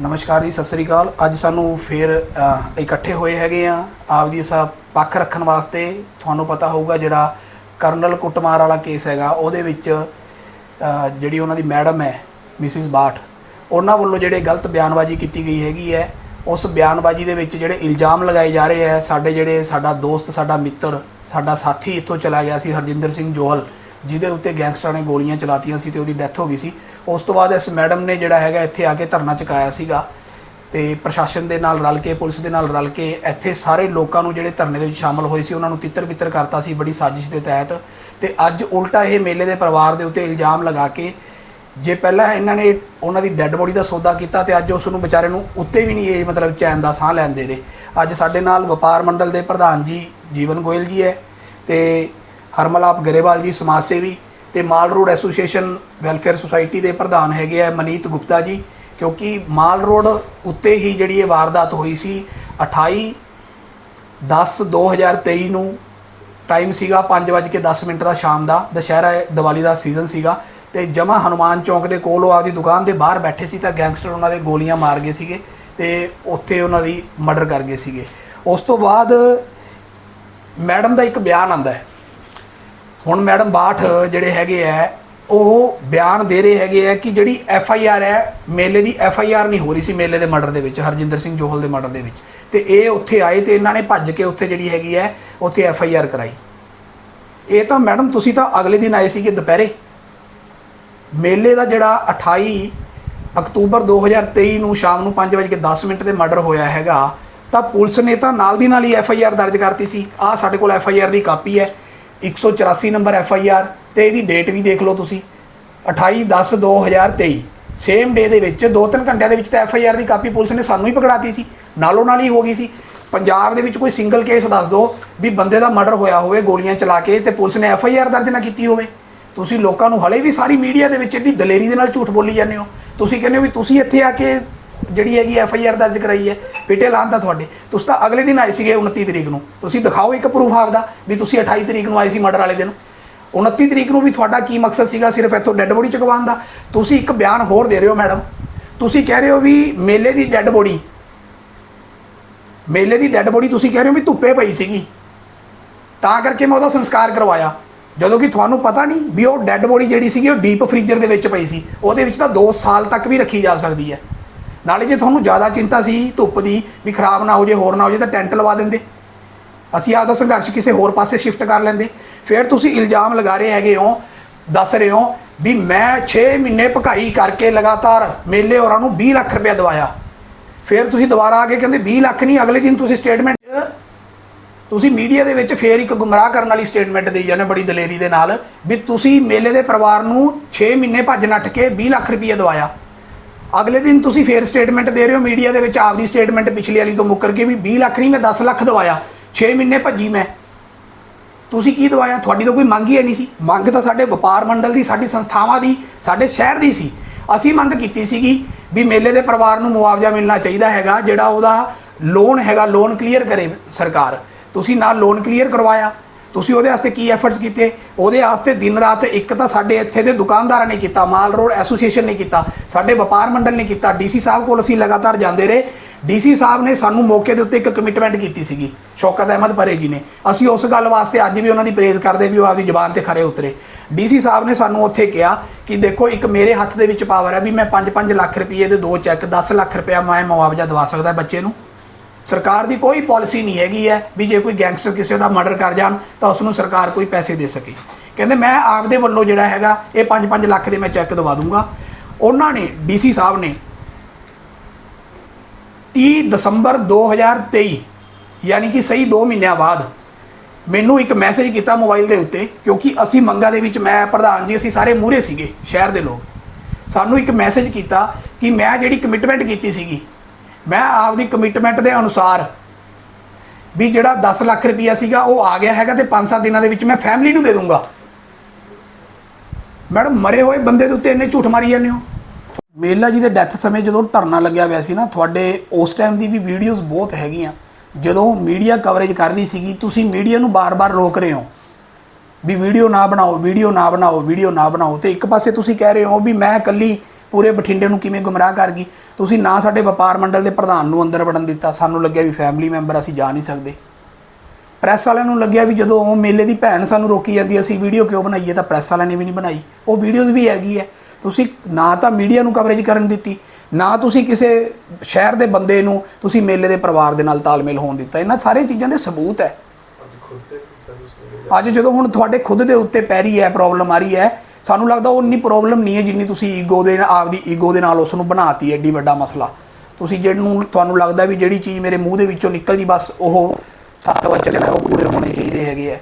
ਨਮਸਕਾਰ ਜੀ, ਸਤਿ ਸ੍ਰੀ ਅਕਾਲ। ਅੱਜ ਸਾਨੂੰ ਫੇਰ ਇਕੱਠੇ ਹੋਏ ਹੈਗੇ ਆ। ਆਪਦੀ ਸਾ ਪੱਖ ਰੱਖਣ ਵਾਸਤੇ ਤੁਹਾਨੂੰ ਪਤਾ ਹੋਊਗਾ ਜਿਹੜਾ ਕਰਨਲ ਕੁੱਟਮਾਰ ਵਾਲਾ ਕੇਸ ਹੈਗਾ, ਉਹਦੇ ਵਿੱਚ ਜਿਹੜੀ ਉਹਨਾਂ ਦੀ ਮੈਡਮ ਹੈ, ਮਿਸਿਸ ਬਾਠ, ਉਹਨਾਂ ਵੱਲੋਂ ਜਿਹੜੇ ਗਲਤ ਬਿਆਨਬਾਜ਼ੀ ਕੀਤੀ ਗਈ ਹੈਗੀ ਹੈ, ਉਸ ਬਿਆਨਬਾਜ਼ੀ ਦੇ ਵਿੱਚ ਜਿਹੜੇ ਇਲਜ਼ਾਮ ਲਗਾਏ ਜਾ ਰਹੇ ਹੈ, ਸਾਡੇ ਜਿਹੜੇ ਸਾਡਾ ਦੋਸਤ, ਸਾਡਾ ਮਿੱਤਰ, ਸਾਡਾ ਸਾਥੀ ਇੱਥੋਂ ਚਲਾ ਗਿਆ ਸੀ, ਹਰਜਿੰਦਰ ਸਿੰਘ ਜੋਹਲ, ਜਿਹਦੇ ਉੱਤੇ ਗੈਂਗਸਟਰਾਂ ਨੇ ਗੋਲੀਆਂ ਚਲਾਤੀਆਂ ਸੀ ਤੇ ਉਹਦੀ ਡੈਥ ਹੋ ਗਈ ਸੀ। ਉਸ ਤੋਂ ਬਾਅਦ ਇਸ ਮੈਡਮ ਨੇ ਜਿਹੜਾ ਹੈਗਾ ਇੱਥੇ ਆ ਕੇ ਧਰਨਾ ਚੁਕਾਇਆ ਸੀਗਾ ਤੇ ਪ੍ਰਸ਼ਾਸਨ ਦੇ ਨਾਲ ਰਲ ਕੇ, ਪੁਲਿਸ ਦੇ ਨਾਲ ਰਲ ਕੇ ਇੱਥੇ ਸਾਰੇ ਲੋਕਾਂ ਨੂੰ ਜਿਹੜੇ ਧਰਨੇ ਦੇ ਵਿੱਚ ਸ਼ਾਮਲ ਹੋਏ ਸੀ, ਉਹਨਾਂ ਨੂੰ ਤਿੱਤਰ ਬਿੱਤਰ ਕਰਤਾ ਸੀ ਬੜੀ ਸਾਜ਼ਿਸ਼ ਦੇ ਤਹਿਤ ਤੇ ਅੱਜ ਉਲਟਾ ਇਹ ਮੇਲੇ ਦੇ ਪਰਿਵਾਰ ਦੇ ਉੱਤੇ ਇਲਜ਼ਾਮ ਲਗਾ ਕੇ ਜੇ ਪਹਿਲਾਂ ਇਹਨਾਂ ਨੇ ਉਹਨਾਂ ਦੀ ਡੈੱਡ ਬੋਡੀ ਦਾ ਸੌਦਾ ਕੀਤਾ ਤੇ ਅੱਜ ਉਸ ਨੂੰ ਵਿਚਾਰੇ ਨੂੰ ਉੱਤੇ ਵੀ ਨਹੀਂ ਇਹ ਮਤਲਬ ਚੈਨ ਦਾ ਸਾਹ ਲੈਣ ਦੇ ਰਹੇ। ਅੱਜ ਸਾਡੇ ਨਾਲ ਵਪਾਰ ਮੰਡਲ ਦੇ ਪ੍ਰਧਾਨ ਜੀ ਜੀਵਨ ਗੋਇਲ ਜੀ ਹੈ ਤੇ ਹਰਮਲਾਪ ਗਰੇਵਾਲ ਜੀ ਸਮਾਜ ਸੇਵੀ ਤੇ mall road association welfare society ਦੇ ਪ੍ਰਧਾਨ ਹੈਗੇ ਆ ਮਨੀਤ ਗੁਪਤਾ ਜੀ, ਕਿਉਂਕਿ ਮਾਲ ਰੋਡ ਉੱਤੇ ਹੀ ਜਿਹੜੀ ਇਹ ਵਾਰਦਾਤ ਹੋਈ ਸੀ 28 10 2023 ਨੂੰ ਟਾਈਮ ਸੀਗਾ 5:10 ਮਿੰਟ ਦਾ ਸ਼ਾਮ ਦਾ, ਦੁਸ਼ਹਿਰਾ, ਦੀਵਾਲੀ ਦਾ ਸੀਜ਼ਨ ਸੀਗਾ ਤੇ ਜਮਾ ਹਨੂਮਾਨ ਚੌਂਕ ਦੇ ਕੋਲ ਉਹ ਆਪਦੀ ਦੁਕਾਨ ਦੇ ਬਾਹਰ ਬੈਠੇ ਸੀ ਤਾਂ ਗੈਂਗਸਟਰ ਉਹਨਾਂ ਦੇ ਗੋਲੀਆਂ ਮਾਰ ਗਏ ਸੀਗੇ ਤੇ ਉੱਥੇ ਉਹਨਾਂ ਦੀ ਮਰਡਰ ਕਰ ਗਏ ਸੀਗੇ। ਉਸ ਤੋਂ ਬਾਅਦ ਮੈਡਮ ਦਾ ਇੱਕ ਬਿਆਨ ਆਂਦਾ ਹੈ। ਹੁਣ ਮੈਡਮ ਬਾਠ ਜਿਹੜੇ ਹੈਗੇ ਆ, ਉਹ ਬਿਆਨ ਦੇ ਰਹੇ ਹੈਗੇ ਆ ਕਿ ਜਿਹੜੀ ਐਫ ਆਈ ਆਰ ਹੈ, ਮੇਲੇ ਦੀ ਐਫ ਆਈ ਆਰ ਨਹੀਂ ਹੋ ਰਹੀ ਸੀ ਮੇਲੇ ਦੇ ਮਰਡਰ ਦੇ ਵਿੱਚ, ਹਰਜਿੰਦਰ ਸਿੰਘ ਜੋਹਲ ਦੇ ਮਰਡਰ ਦੇ ਵਿੱਚ। ਤੇ ਇਹ ਉੱਥੇ ਆਏ ਤੇ ਇਹਨਾਂ ਨੇ ਭੱਜ ਕੇ ਉੱਥੇ ਜਿਹੜੀ ਹੈਗੀ ਹੈ, ਉੱਥੇ ਐਫ ਆਈ ਆਰ ਕਰਾਈ। ਇਹ ਤਾਂ ਮੈਡਮ ਤੁਸੀਂ ਤਾਂ ਅਗਲੇ ਦਿਨ ਆਏ ਸੀਗੇ ਦੁਪਹਿਰੇ। ਮੇਲੇ ਦਾ ਜਿਹੜਾ 28 ਅਕਤੂਬਰ 2023 ਨੂੰ ਸ਼ਾਮ ਨੂੰ 5:10 ਮਿੰਟ ਦੇ ਮਰਡਰ ਹੋਇਆ ਹੈਗਾ, ਤਾਂ ਪੁਲਿਸ ਨੇ ਤਾਂ ਨਾਲ ਦੀ ਨਾਲ ਹੀ ਐਫ ਆਈ ਆਰ ਦਰਜ ਕਰਤੀ ਸੀ। ਆਹ ਸਾਡੇ ਕੋਲ ਐਫ ਆਈ ਆਰ ਦੀ ਕਾਪੀ ਹੈ। 184 ਨੰਬਰ ਐਫ ਆਈ ਆਰ ਤੇ ਇਹਦੀ ਡੇਟ ਵੀ ਦੇਖ ਲਓ ਤੁਸੀਂ 28/10/2023 ਸੇਮ ਡੇ ਦੇ ਵਿੱਚ 2-3 ਘੰਟਿਆਂ ਦੇ ਵਿੱਚ ਤਾਂ ਐਫ ਆਈ ਆਰ ਦੀ ਕਾਪੀ ਪੁਲਿਸ ਨੇ ਸਾਨੂੰ ਹੀ ਪਕੜਾਤੀ ਸੀ, ਨਾਲੋਂ ਨਾਲ ਹੀ ਹੋ ਗਈ ਸੀ। ਪੰਜਾਬ ਦੇ ਵਿੱਚ ਕੋਈ ਸਿੰਗਲ ਕੇਸ ਦੱਸ ਦਿਓ ਵੀ ਬੰਦੇ ਦਾ ਮਰਡਰ ਹੋਇਆ ਹੋਵੇ, ਗੋਲੀਆਂ ਚਲਾ ਕੇ ਤੇ ਪੁਲਿਸ ਨੇ ਐਫ ਆਈ ਆਰ ਦਰਜ ਨਾ ਕੀਤੀ ਹੋਵੇ। ਤੁਸੀਂ ਲੋਕਾਂ ਨੂੰ ਹਲੇ ਵੀ ਸਾਰੀ ਮੀਡੀਆ ਦੇ ਵਿੱਚ ਇੰਨੀ ਦਲੇਰੀ ਦੇ ਨਾਲ ਝੂਠ ਬੋਲੀ ਜਾਂਦੇ ਹੋ। ਤੁਸੀਂ ਕਹਿੰਦੇ ਹੋ ਵੀ ਤੁਸੀਂ ਇੱਥੇ ਆ ਕੇ ਜਿਹੜੀ ਹੈਗੀ ਐਫ ਆਈ ਆਰ ਦਰਜ ਕਰਾਈ ਹੈ ਪਿੱਟੇ ਲਾਂਦਾ ਤੁਹਾਡੇ। ਤੁਸੀਂ ਤਾਂ ਅਗਲੇ ਦਿਨ ਆਏ ਸੀਗੇ 29 ਤਰੀਕ ਨੂੰ। ਤੁਸੀਂ ਦਿਖਾਓ ਇੱਕ ਪ੍ਰੂਫ ਆਪਦਾ ਵੀ ਤੁਸੀਂ 28 ਤਰੀਕ ਨੂੰ ਆਏ ਸੀ ਮਰਡਰ ਵਾਲੇ ਦਿਨ। 29 ਤਰੀਕ ਨੂੰ ਵੀ ਤੁਹਾਡਾ ਕੀ ਮਕਸਦ ਸੀਗਾ ਸਿਰਫ ਇੱਥੋਂ ਡੈੱਡ ਬੋਡੀ ਚੁਕਵਾਉਣ ਦਾ? ਤੁਸੀਂ ਇੱਕ ਬਿਆਨ ਹੋਰ ਦੇ ਰਹੇ ਹੋ, ਮੈਡਮ। ਤੁਸੀਂ ਕਹਿ ਰਹੇ ਹੋ ਵੀ ਮੇਲੇ ਦੀ ਡੈੱਡ ਬੋਡੀ, ਮੇਲੇ ਦੀ ਡੈੱਡ ਬੋਡੀ ਤੁਸੀਂ ਕਹਿ ਰਹੇ ਹੋ ਵੀ ਧੁੱਪੇ ਪਈ ਸੀਗੀ। ਤਾਂ ਕਰਕੇ ਮੈਂ ਉਹਦਾ ਸੰਸਕਾਰ ਕਰਵਾਇਆ। ਜਦੋਂ ਕਿ ਤੁਹਾਨੂੰ ਪਤਾ ਨਹੀਂ ਵੀ ਉਹ ਡੈੱਡ ਬੋਡੀ ਜਿਹੜੀ ਸੀਗੀ ਉਹ ਡੀਪ ਫ੍ਰੀਜ਼ਰ ਦੇ ਵਿੱਚ ਪਈ ਸੀ। ਉਹਦੇ ਵਿੱਚ ਤਾਂ 2 ਸਾਲ ਤੱਕ ਵੀ ਰੱਖੀ ਜਾ ਸਕਦੀ ਹੈ। ਨਾਲੇ ਜੇ ਤੁਹਾਨੂੰ ਜ਼ਿਆਦਾ ਚਿੰਤਾ ਸੀ, ਧੁੱਪ ਦੀ, ਵੀ ਖਰਾਬ ਨਾ ਹੋ ਜੇ, ਹੋਰ ਨਾ ਹੋ ਜੇ, ਤਾਂ ਟੈਂਟ ਲਵਾ ਦਿੰਦੇ। ਅਸੀਂ ਆਪਦਾ ਸੰਘਰਸ਼ ਕਿਸੇ ਹੋਰ ਪਾਸੇ ਸ਼ਿਫਟ ਕਰ ਲੈਂਦੇ। ਫਿਰ ਤੁਸੀਂ ਇਲਜ਼ਾਮ ਲਗਾ ਰਹੇ ਹੈਗੇ ਹੋ, ਦੱਸ ਰਹੇ ਹੋ, ਵੀ ਮੈਂ 6 ਮਹੀਨੇ ਭਕਾਈ ਕਰਕੇ ਲਗਾਤਾਰ ਮੇਲੇ ਹੋਰਾਂ ਨੂੰ 20 ਲੱਖ ਰੁਪਏ ਦਵਾਇਆ। ਫਿਰ ਤੁਸੀਂ ਦੁਬਾਰਾ ਆ ਕੇ ਕਹਿੰਦੇ 20 ਲੱਖ ਨਹੀਂ, ਅਗਲੇ ਦਿਨ ਤੁਸੀਂ ਸਟੇਟਮੈਂਟ ਤੁਸੀਂ ਮੀਡੀਆ ਦੇ ਵਿੱਚ ਫੇਰ ਇੱਕ ਗੁੰਮਰਾਹ ਕਰਨ ਵਾਲੀ ਸਟੇਟਮੈਂਟ ਦੇਈ ਜਾਂਦੇ ਬੜੀ ਦਲੇਰੀ ਦੇ ਨਾਲ, ਵੀ ਤੁਸੀਂ ਮੇਲੇ ਦੇ ਪਰਿਵਾਰ ਨੂੰ 6 ਮਹੀਨੇ ਭੱਜ ਨੱਠ ਕੇ 20 ਲੱਖ ਰੁਪਏ ਦਵਾਇਆ। ਅਗਲੇ ਦਿਨ ਤੁਸੀਂ ਫੇਰ ਸਟੇਟਮੈਂਟ ਦੇ ਰਹੇ ਹੋ ਮੀਡੀਆ ਦੇ ਵਿੱਚ ਆਪਦੀ ਸਟੇਟਮੈਂਟ ਪਿਛਲੀ ਵਾਲੀ ਤੋਂ ਮੁੱਕਰ ਕੇ ਵੀ 20 ਲੱਖ ਨਹੀਂ, ਮੈਂ 10 ਲੱਖ ਦਵਾਇਆ। 6 ਮਹੀਨੇ ਭੱਜੀ ਮੈਂ। ਤੁਸੀਂ ਕੀ ਦਵਾਇਆ? ਤੁਹਾਡੀ ਤਾਂ ਕੋਈ ਮੰਗ ਹੀ ਹੈ ਨਹੀਂ ਸੀ। ਮੰਗ ਤਾਂ ਸਾਡੇ ਵਪਾਰ ਮੰਡਲ ਦੀ, ਸਾਡੀ ਸੰਸਥਾਵਾਂ ਦੀ, ਸਾਡੇ ਸ਼ਹਿਰ ਦੀ ਸੀ। ਅਸੀਂ ਮੰਗ ਕੀਤੀ ਸੀਗੀ ਵੀ ਮੇਲੇ ਦੇ ਪਰਿਵਾਰ ਨੂੰ ਮੁਆਵਜ਼ਾ ਮਿਲਣਾ ਚਾਹੀਦਾ ਹੈਗਾ, ਜਿਹੜਾ ਉਹਦਾ ਲੋਨ ਹੈਗਾ ਲੋਨ ਕਲੀਅਰ ਕਰੇ ਸਰਕਾਰ। ਤੁਸੀਂ ਨਾ ਲੋਨ ਕਲੀਅਰ ਕਰਵਾਇਆ ਤੁਸੀਂ ਉਹਦੇ ਵਾਸਤੇ ਕੀ ਐਫਰਟਸ ਕੀਤੇ? ਉਹਦੇ ਵਾਸਤੇ ਦਿਨ ਰਾਤ ਇੱਕ ਤਾਂ ਸਾਡੇ ਇੱਥੇ ਦੇ ਦੁਕਾਨਦਾਰਾਂ ਨੇ ਕੀਤਾ, ਮਾਲ ਰੋਡ ਐਸੋਸੀਏਸ਼ਨ ਨੇ ਕੀਤਾ, ਸਾਡੇ ਵਪਾਰ ਮੰਡਲ ਨੇ ਕੀਤਾ ਡੀਸੀ ਸਾਹਿਬ ਕੋਲ ਅਸੀਂ ਲਗਾਤਾਰ ਜਾਂਦੇ ਰਹੇ। ਡੀਸੀ ਸਾਹਿਬ ਨੇ ਸਾਨੂੰ ਮੌਕੇ ਦੇ ਉੱਤੇ ਇੱਕ ਕਮਿਟਮੈਂਟ ਕੀਤੀ ਸੀਗੀ, ਸ਼ੌਕਤ ਅਹਿਮਦ ਪਰੇ ਜੀ ਨੇ। ਅਸੀਂ ਉਸ ਗੱਲ ਵਾਸਤੇ ਅੱਜ ਵੀ ਉਹਨਾਂ ਦੀ ਪ੍ਰੇਜ਼ ਕਰਦੇ ਵੀ ਉਹ ਆਪਦੀ ਜ਼ੁਬਾਨ ਤੇ ਖਰੇ ਉਤਰੇ। ਡੀਸੀ ਸਾਹਿਬ ਨੇ ਸਾਨੂੰ ਉੱਥੇ ਕਿਹਾ ਕਿ ਦੇਖੋ, ਇੱਕ ਮੇਰੇ ਹੱਥ ਦੇ ਵਿੱਚ ਪਾਵਰ ਹੈ ਵੀ ਮੈਂ 5-5 ਲੱਖ ਰੁਪਏ ਦੇ ਦੋ ਚੈੱਕ 10 ਲੱਖ ਰੁਪਏ ਮੈਂ ਮੁਆਵਜ਼ਾ ਦਵਾ ਸਕਦਾ ਬੱਚੇ ਨੂੰ। ਸਰਕਾਰ ਦੀ ਕੋਈ ਪਾਲਿਸੀ ਨਹੀਂ ਹੈਗੀ ਹੈ ਵੀ ਜੇ ਕੋਈ ਗੈਂਗਸਟਰ ਕਿਸੇ ਦਾ ਮਰਡਰ ਕਰ ਜਾਣ ਤਾਂ ਉਸ ਨੂੰ ਸਰਕਾਰ ਕੋਈ ਪੈਸੇ ਦੇ ਸਕੇ। ਕਹਿੰਦੇ ਮੈਂ ਆਪਦੇ ਵੱਲੋਂ ਜਿਹੜਾ ਹੈਗਾ, ਇਹ 5-5 ਲੱਖ ਦੇ ਮੈਂ ਚੈੱਕ ਦਵਾ ਦੂੰਗਾ। ਉਹਨਾਂ ਨੇ ਡੀਸੀ ਸਾਹਿਬ ਨੇ 30 ਦਸੰਬਰ 2023 ਯਾਨੀ ਕਿ ਸਹੀ 2 ਮਹੀਨਿਆਂ ਬਾਅਦ ਮੈਨੂੰ ਇੱਕ ਮੈਸੇਜ ਕੀਤਾ ਮੋਬਾਈਲ ਦੇ ਉੱਤੇ, ਕਿਉਂਕਿ ਅਸੀਂ ਮੰਗਾ ਦੇ ਵਿੱਚ, ਮੈਂ ਪ੍ਰਧਾਨ ਜੀ, ਅਸੀਂ ਸਾਰੇ ਮੂਹਰੇ ਸੀਗੇ, ਸ਼ਹਿਰ ਦੇ ਲੋਕ। ਸਾਨੂੰ ਇੱਕ ਮੈਸੇਜ ਕੀਤਾ ਕਿ ਮੈਂ ਜਿਹੜੀ ਕਮਿਟਮੈਂਟ ਕੀਤੀ ਸੀਗੀ ਮੈਂ ਆਪਦੀ ਕਮਿਟਮੈਂਟ ਦੇ ਅਨੁਸਾਰ ਵੀ ਜਿਹੜਾ 10 ਲੱਖ ਰੁਪਈਆ ਸੀਗਾ ਉਹ ਆ ਗਿਆ ਹੈਗਾ ਤੇ 5-7 ਦਿਨਾਂ ਦੇ ਵਿੱਚ ਮੈਂ ਫੈਮਿਲੀ ਨੂੰ ਦੇ ਦੂੰਗਾ। ਮੈਡਮ, ਮਰੇ ਹੋਏ ਬੰਦੇ ਦੇ ਉੱਤੇ ਇੰਨੇ ਝੂਠ ਮਾਰੀ ਜਾਂਦੇ ਹੋ। ਮੇਲਾ ਜੀ ਦੇ ਡੈਥ ਸਮੇਂ ਜਦੋਂ ਧਰਨਾ ਲੱਗਿਆ ਹੋਇਆ ਸੀ ਨਾ, ਤੁਹਾਡੇ ਉਸ ਟਾਈਮ ਦੀ ਵੀ ਵੀਡੀਓਜ਼ ਬਹੁਤ ਹੈਗੀਆਂ। ਜਦੋਂ ਮੀਡੀਆ ਕਵਰੇਜ ਕਰ ਰਹੀ ਸੀਗੀ, ਤੁਸੀਂ ਮੀਡੀਆ ਨੂੰ ਬਾਰ-ਬਾਰ ਰੋਕ ਰਹੇ ਹੋ। ਵੀ ਵੀਡੀਓ ਨਾ ਬਣਾਓ ਵੀਡੀਓ ਨਾ ਬਣਾਓ ਵੀਡੀਓ ਨਾ ਬਣਾਓ ਤੇ ਇੱਕ ਪਾਸੇ ਤੁਸੀਂ ਕਹਿ ਰਹੇ ਹੋ ਵੀ ਮੈਂ ਇਕੱਲੀ ਪੂਰੇ ਬਠਿੰਡੇ ਨੂੰ ਕਿਵੇਂ ਗੁੰਮਰਾਹ ਕਰ ਗਈ ਤੁਸੀਂ ਨਾ ਸਾਡੇ ਵਪਾਰ ਮੰਡਲ ਦੇ ਪ੍ਰਧਾਨ ਨੂੰ ਅੰਦਰ ਵੜਨ ਦਿੱਤਾ। ਸਾਨੂੰ ਲੱਗਿਆ ਵੀ ਫੈਮਿਲੀ ਮੈਂਬਰ ਅਸੀਂ ਜਾ ਨਹੀਂ ਸਕਦੇ। ਪ੍ਰੈਸ ਵਾਲਿਆਂ ਨੂੰ ਲੱਗਿਆ ਵੀ ਜਦੋਂ ਉਹ ਮੇਲੇ ਦੀ ਭੈਣ ਸਾਨੂੰ ਰੋਕੀ ਜਾਂਦੀ ਅਸੀਂ ਵੀਡੀਓ ਕਿਉਂ ਬਣਾਈਏ? ਤਾਂ ਪ੍ਰੈਸ ਵਾਲਿਆਂ ਨੇ ਵੀ ਨਹੀਂ ਬਣਾਈ। ਉਹ ਵੀਡੀਓਜ਼ ਵੀ ਹੈਗੀ ਹੈ। ਤੁਸੀਂ ਨਾ ਤਾਂ ਮੀਡੀਆ ਨੂੰ ਕਵਰੇਜ ਕਰਨ ਦਿੱਤੀ ਨਾ ਤੁਸੀਂ ਕਿਸੇ ਸ਼ਹਿਰ ਦੇ ਬੰਦੇ ਨੂੰ ਤੁਸੀਂ ਮੇਲੇ ਦੇ ਪਰਿਵਾਰ ਦੇ ਨਾਲ ਤਾਲਮੇਲ ਹੋਣ ਦਿੱਤਾ। ਇਹਨਾਂ ਸਾਰੀਆਂ ਚੀਜ਼ਾਂ ਦੇ ਸਬੂਤ ਹੈ। ਅੱਜ ਜਦੋਂ ਹੁਣ ਤੁਹਾਡੇ ਖੁਦ ਦੇ ਉੱਤੇ ਪੈਰੀ ਹੈ ਪ੍ਰੋਬਲਮ ਆ ਰਹੀ ਹੈ ਸਾਨੂੰ ਲੱਗਦਾ ਉਹ ਇੰਨੀ ਪ੍ਰੋਬਲਮ ਨਹੀਂ ਹੈ ਜਿੰਨੀ ਤੁਸੀਂ ਈਗੋ ਦੇ ਆਪਦੀ ਈਗੋ ਦੇ ਨਾਲ ਉਸ ਨੂੰ ਬਣਾਤੀ ਐਡੀ ਵੱਡਾ ਮਸਲਾ। ਤੁਸੀਂ ਜਿਹਨੂੰ ਤੁਹਾਨੂੰ ਲੱਗਦਾ ਵੀ ਜਿਹੜੀ ਚੀਜ਼ ਮੇਰੇ ਮੂੰਹ ਦੇ ਵਿੱਚੋਂ ਨਿਕਲਦੀ, ਬਸ ਉਹ ਸੱਤ ਵਚਨ ਹੈ, ਉਹ ਪੂਰੇ ਹੋਣੇ ਚਾਹੀਦੇ ਹੈਗੇ ਆ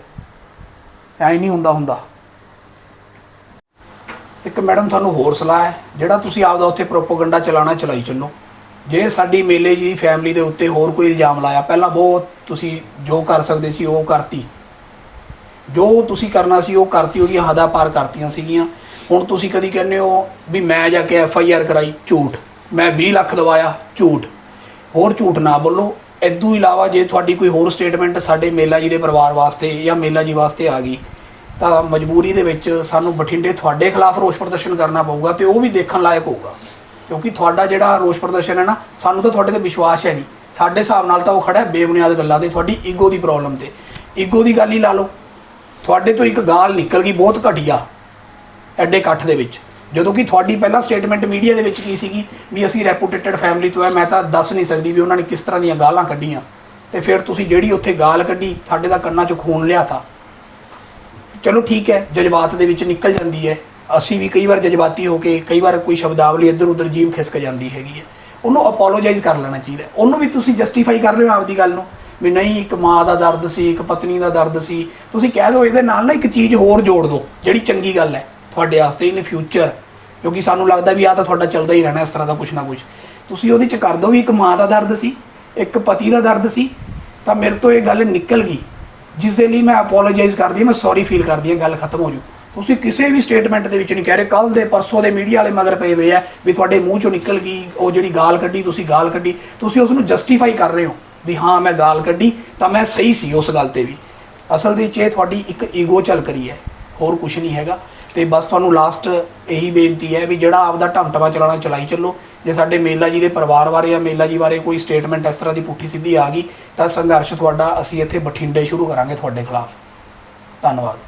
ਐ ਨਹੀਂ ਹੁੰਦਾ ਹੁੰਦਾ। ਇੱਕ ਮੈਡਮ ਤੁਹਾਨੂੰ ਹੋਰ ਸਲਾਹ ਹੈ, ਜਿਹੜਾ ਤੁਸੀਂ ਆਪਦਾ ਉੱਥੇ ਪ੍ਰੋਪਗੈਂਡਾ ਚਲਾਣਾ ਚਲਾਈ ਚੱਲੋ। ਜੇ ਸਾਡੀ ਮੇਲੇ ਜੀ ਦੀ ਫੈਮਿਲੀ ਦੇ ਉੱਤੇ ਹੋਰ ਕੋਈ ਇਲਜ਼ਾਮ ਲਾਇਆ, ਪਹਿਲਾਂ ਬਹੁਤ ਤੁਸੀਂ ਜੋ ਕਰ ਸਕਦੇ ਸੀ, ਉਹ ਕਰਤੀ। ਜੋ ਤੁਸੀਂ ਕਰਨਾ ਸੀ, ਉਹ ਕਰਤੀ, ਉਹਦੀਆਂ ਹੱਦਾਂ ਪਾਰ ਕਰਤੀਆਂ ਸੀਗੀਆਂ। ਹੁਣ ਤੁਸੀਂ ਕਦੀ ਕਹਿੰਦੇ ਹੋ ਵੀ ਮੈਂ ਜਾ ਕੇ ਐਫ ਆਈ ਆਰ ਕਰਾਈ, ਝੂਠ। ਮੈਂ 20 ਲੱਖ ਦਵਾਇਆ ਝੂਠ। ਹੋਰ ਝੂਠ ਨਾ ਬੋਲੋ। ਇਦੋਂ ਇਲਾਵਾ ਜੇ ਤੁਹਾਡੀ ਕੋਈ ਹੋਰ ਸਟੇਟਮੈਂਟ ਸਾਡੇ ਮੇਲਾ ਜੀ ਦੇ ਪਰਿਵਾਰ ਵਾਸਤੇ ਜਾਂ ਮੇਲਾ ਜੀ ਵਾਸਤੇ ਆ ਗਈ, ਤਾਂ ਮਜਬੂਰੀ ਦੇ ਵਿੱਚ ਸਾਨੂੰ ਬਠਿੰਡੇ ਤੁਹਾਡੇ ਖਿਲਾਫ ਰੋਸ ਪ੍ਰਦਰਸ਼ਨ ਕਰਨਾ ਪਊਗਾ ਤੇ ਉਹ ਵੀ ਦੇਖਣ ਲਾਇਕ ਹੋਊਗਾ। ਕਿਉਂਕਿ ਤੁਹਾਡਾ ਜਿਹੜਾ ਰੋਸ ਪ੍ਰਦਰਸ਼ਨ ਹੈ ਨਾ, ਸਾਨੂੰ ਤਾਂ ਤੁਹਾਡੇ ਤੇ ਵਿਸ਼ਵਾਸ ਹੈ ਨਹੀਂ। ਸਾਡੇ ਹਿਸਾਬ ਨਾਲ ਤਾਂ ਉਹ ਖੜਾ ਬੇਬੁਨਿਆਦ ਗੱਲਾਂ ਤੇ, ਤੁਹਾਡੀ ਈਗੋ ਦੀ ਪ੍ਰੋਬਲਮ ਤੇ। ਈਗੋ ਦੀ ਗੱਲ ਹੀ ਲਾ ਲਓ। ਤੁਹਾਡੇ ਤੋਂ ਇੱਕ ਗਾਲ ਨਿਕਲ ਗਈ ਬਹੁਤ ਘਟੀਆ, ਐਡੇ ਇਕੱਠ ਦੇ ਵਿੱਚ। ਜਦੋਂ ਕਿ ਤੁਹਾਡੀ ਪਹਿਲਾਂ ਸਟੇਟਮੈਂਟ ਮੀਡੀਆ ਦੇ ਵਿੱਚ ਕੀ ਸੀਗੀ? ਵੀ ਅਸੀਂ ਰੈਪੂਟੇਟਡ ਫੈਮਿਲੀ ਤੋਂ ਹੈ, ਮੈਂ ਤਾਂ ਦੱਸ ਨਹੀਂ ਸਕਦੀ ਵੀ ਉਹਨਾਂ ਨੇ ਕਿਸ ਤਰ੍ਹਾਂ ਦੀਆਂ ਗਾਲਾਂ ਕੱਢੀਆਂ। ਤੇ ਫਿਰ ਤੁਸੀਂ ਜਿਹੜੀ ਉੱਥੇ ਗਾਲ ਕੱਢੀ, ਸਾਡੇ ਦਾ ਕੰਨਾਂ 'ਚ ਖੂਨ ਲਿਆਤਾ ਚਲੋ ਠੀਕ ਹੈ, ਜਜ਼ਬਾਤ ਦੇ ਵਿੱਚ ਨਿਕਲ ਜਾਂਦੀ ਹੈ। ਅਸੀਂ ਵੀ ਕਈ ਵਾਰ ਜਜ਼ਬਾਤੀ ਹੋ ਕੇ, ਕਈ ਵਾਰ ਕੋਈ ਸ਼ਬਦਾਵਲੀ ਇੱਧਰ ਉੱਧਰ ਜੀਵ ਖਿਸਕ ਜਾਂਦੀ ਹੈਗੀ ਹੈ। ਉਹਨੂੰ ਅਪੋਲੋਜਾਈਜ਼ ਕਰ ਲੈਣਾ ਚਾਹੀਦਾ ਉਹਨੂੰ ਵੀ ਤੁਸੀਂ ਜਸਟੀਫਾਈ ਕਰ ਰਹੇ ਹੋ ਆਪਦੀ ਗੱਲ ਨੂੰ। ਵੀ ਨਹੀਂ, ਇੱਕ ਮਾਂ ਦਾ ਦਰਦ ਸੀ, ਇੱਕ ਪਤਨੀ ਦਾ ਦਰਦ ਸੀ। ਤੁਸੀਂ ਕਹਿ ਦਿਓ, ਇਹਦੇ ਨਾਲ ਨਾ ਇੱਕ ਚੀਜ਼ ਹੋਰ ਜੋੜ ਦਿਓ, ਜਿਹੜੀ ਚੰਗੀ ਗੱਲ ਹੈ। ਤੁਹਾਡੇ ਵਾਸਤੇ ਇਨ ਫਿਊਚਰ ਕਿਉਂਕਿ ਸਾਨੂੰ ਲੱਗਦਾ ਵੀ ਆ ਤਾਂ ਤੁਹਾਡਾ ਚੱਲਦਾ ਹੀ ਰਹਿਣਾ, ਇਸ ਤਰ੍ਹਾਂ ਦਾ ਕੁਝ ਨਾ ਕੁਝ ਤੁਸੀਂ ਉਹਦੇ ਚ ਕਰ ਦਿਓ ਵੀ ਇੱਕ ਮਾਂ ਦਾ ਦਰਦ ਸੀ, ਇੱਕ ਪਤੀ ਦਾ ਦਰਦ ਸੀ, ਤਾਂ ਮੇਰੇ ਤੋਂ ਇਹ ਗੱਲ ਨਿਕਲ ਗਈ, ਜਿਸ ਦੇ ਲਈ ਮੈਂ ਅਪੋਲੋਜਾਈਜ਼ ਕਰਦੀ ਹਾਂ, ਮੈਂ ਸੌਰੀ ਫੀਲ ਕਰਦੀ ਹਾਂ, ਗੱਲ ਖਤਮ ਹੋ ਜੂ ਤੁਸੀਂ ਕਿਸੇ ਵੀ ਸਟੇਟਮੈਂਟ ਦੇ ਵਿੱਚ ਨਹੀਂ ਕਹਿ ਰਹੇ ਕੱਲ ਦੇ, ਪਰਸੋਂ ਦੇ ਮੀਡੀਆ ਵਾਲੇ ਮਗਰ ਪਏ ਹੋਏ ਆ, ਵੀ ਤੁਹਾਡੇ ਮੂੰਹ ਚੋਂ ਨਿਕਲ ਗਈ, ਉਹ ਜਿਹੜੀ ਗਾਲ ਕੱਢੀ, ਤੁਸੀਂ ਗਾਲ ਕੱਢੀ, ਤੁਸੀਂ ਉਸ ਨੂੰ ਜਸਟੀਫਾਈ ਕਰ ਰਹੇ ਹੋ। ਵੀ ਹਾਂ, ਮੈਂ ਗਾਲ ਕੱਢੀ ਤਾਂ ਮੈਂ ਸਹੀ ਸੀ ਉਸ ਗੱਲ ਤੇ ਵੀ। ਅਸਲ ਦੇ ਵਿੱਚ ਇਹ ਤੁਹਾਡੀ ਇੱਕ ਈਗੋ ਚੱਲ ਕਰੀ ਹੈ। ਹੋਰ ਕੁਝ ਨਹੀਂ ਹੈਗਾ। ਤੇ ਬਸ ਤੁਹਾਨੂੰ ਲਾਸਟ ਇਹੀ ਬੇਨਤੀ ਹੈ ਵੀ ਜਿਹੜਾ ਆਪਦਾ ਢਮਟਮਾ ਚਲਾਣਾ, ਚਲਾਈ ਚੱਲੋ। ਜੇ ਸਾਡੇ ਮੇਲਾ ਜੀ ਦੇ ਪਰਿਵਾਰ ਬਾਰੇ ਜਾਂ ਮੇਲਾ ਜੀ ਬਾਰੇ ਕੋਈ ਸਟੇਟਮੈਂਟ ਇਸ ਤਰ੍ਹਾਂ ਦੀ ਪੁੱਠੀ ਸਿੱਧੀ ਆ ਗਈ, ਤਾਂ ਸੰਘਰਸ਼ ਤੁਹਾਡਾ ਅਸੀਂ ਇੱਥੇ ਬਠਿੰਡੇ ਸ਼ੁਰੂ ਕਰਾਂਗੇ ਤੁਹਾਡੇ ਖਿਲਾਫ। ਧੰਨਵਾਦ।